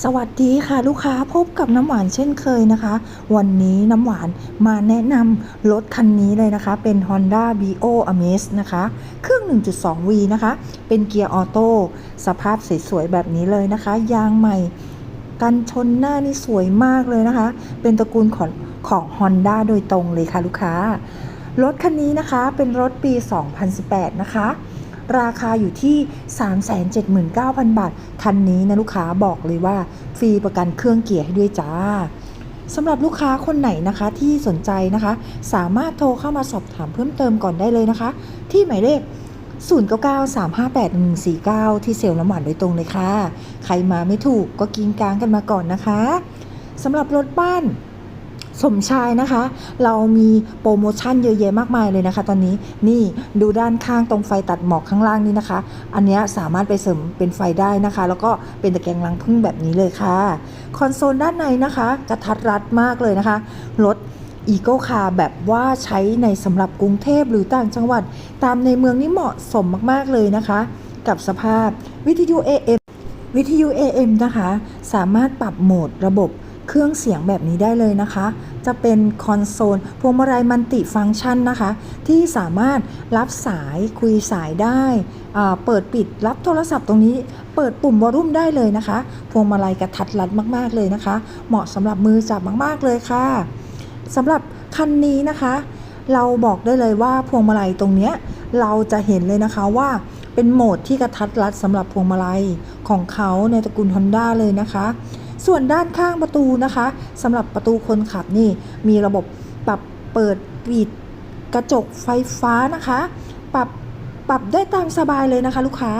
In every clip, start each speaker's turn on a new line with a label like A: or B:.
A: สวัสดีค่ะลูกค้าพบกับน้ำหวานเช่นเคยนะคะ วันนี้น้ำหวานมาแนะนำรถคันนี้เลยนะคะ เป็น Honda Bio Amaze นะคะ เครื่อง 1.2V นะคะ เป็นเกียร์ออโต้สภาพสวยๆแบบนี้เลยนะคะ ยางใหม่ กันชนหน้านี่สวยมากเลยนะคะ เป็นตระกูลของของ Honda โดยตรงเลยค่ะลูกค้ารถคันนี้นะคะเป็นรถปี 2018 นะคะ ราคาอยู่ที่ 379,000 บาท คันนี้นะลูกค้าบอกเลยว่า ฟรีประกันเครื่องเกียร์ให้ด้วยจ้าสำหรับลูกค้าคนไหนนะคะที่สนใจนะคะ สามารถโทรเข้ามาสอบถามเพิ่มเติมก่อนได้เลยนะคะ ที่หมายเลข 0993581149 ที่เซลล์น้ำหวานโดยตรงเลยค่ะ ใครมาไม่ถูกก็กินกลางกันมาก่อนนะคะสำหรับรถบ้าน สมชายนะคะ เรามีโปรโมชั่นเยอะแยะมากมายเลยนะคะ ตอนนี้นี่ดูด้านข้างตรงไฟตัดหมอกข้างล่างนี่นะคะ อันนี้สามารถไปเสริมเป็นไฟได้นะคะ แล้วก็เป็นตะแกรงลังพึ่งแบบนี้เลยค่ะ คอนโซลด้านในนะคะกระทัดรัดมากเลยนะคะรถอีโก้คาร์แบบว่าใช้ในสำหรับกรุงเทพหรือต่างจังหวัด ตามในเมืองนี่เหมาะสมมากๆเลยนะคะ กับสภาพวิทยุ AM วิทยุ AM นะคะ สามารถปรับโหมดระบบ เครื่องเสียงแบบนี้ได้เลยนะคะ จะเป็นคอนโซลพวงมาลัยมัลติฟังก์ชันนะคะ ที่สามารถรับสายคุยสายได้เปิดปิดรับโทรศัพท์ตรงนี้ เปิดปุ่มวอลลุ่มได้เลยนะคะ พวงมาลัยกระทัดรัดมาก ๆ เลยนะคะ เหมาะสำหรับมือจับมาก ๆ เลยค่ะสำหรับคันนี้นะคะ เราบอกได้เลยว่าพวงมาลัยตรงเนี้ยเราจะเห็นเลยนะคะว่าเป็นโหมดที่กระทัดรัดสำหรับพวงมาลัยของเขาในตระกูล Honda เลยนะคะ ส่วนด้านข้างประตูนะคะสำหรับประตูคนขับนี่มีระบบปรับเปิดปิดกระจกไฟฟ้านะคะ ปรับปรับได้ตามสบายเลยนะคะ ลูกค้า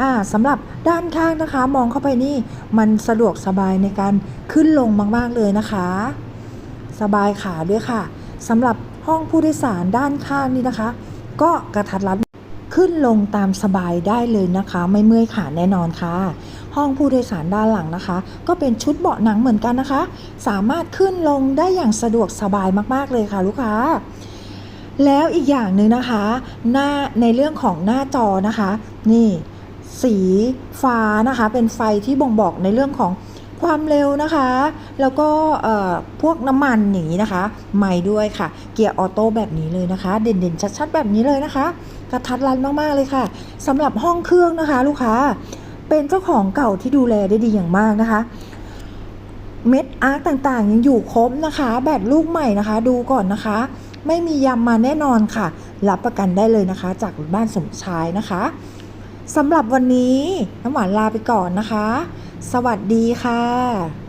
A: อ่าสำหรับด้านข้างนะคะมองเข้าไปนี่มันสะดวกสบายในการขึ้นลงมาก ๆ เลยนะคะ สบายขาด้วยค่ะสำหรับห้องผู้โดยสารด้านข้างนี่นะคะ ก็กระทัดรัด ขึ้นลงตามสบายได้เลยนะคะ ไม่เมื่อยขาแน่นอนค่ะ ห้องผู้โดยสารด้านหลังนะคะ ก็เป็นชุดเบาะหนังเหมือนกันนะคะ สามารถขึ้นลงได้อย่างสะดวกสบายมากๆเลยค่ะ ลูกค้า แล้วอีกอย่างหนึ่งนะคะ หน้าในเรื่องของหน้าจอนะคะ นี่ สีฟ้านะคะ เป็นไฟที่บ่งบอกในเรื่องของ ความเร็วนะคะ แล้วก็พวกน้ำมันอย่างนี้นะคะ ไม่ด้วยค่ะ เกียร์ออโต้แบบนี้เลยนะคะ เด่นๆ ชัดๆ แบบนี้เลยนะคะกระทัดรัดมากๆเลยค่ะสำหรับห้องเครื่องนะคะ ลูกค้า เป็นเจ้าของเก่าที่ดูแลได้ดีอย่างมากนะคะเม็ดอาร์ตต่างๆ ยังอยู่ครบนะคะ แบตลูกใหม่นะคะ ดูก่อนนะคะ ไม่มียำมาแน่นอนค่ะ รับประกันได้เลยนะคะ จากบ้านสมชายนะคะสำหรับวันนี้น้ำหวานลาไปก่อนนะคะ สวัสดีค่ะ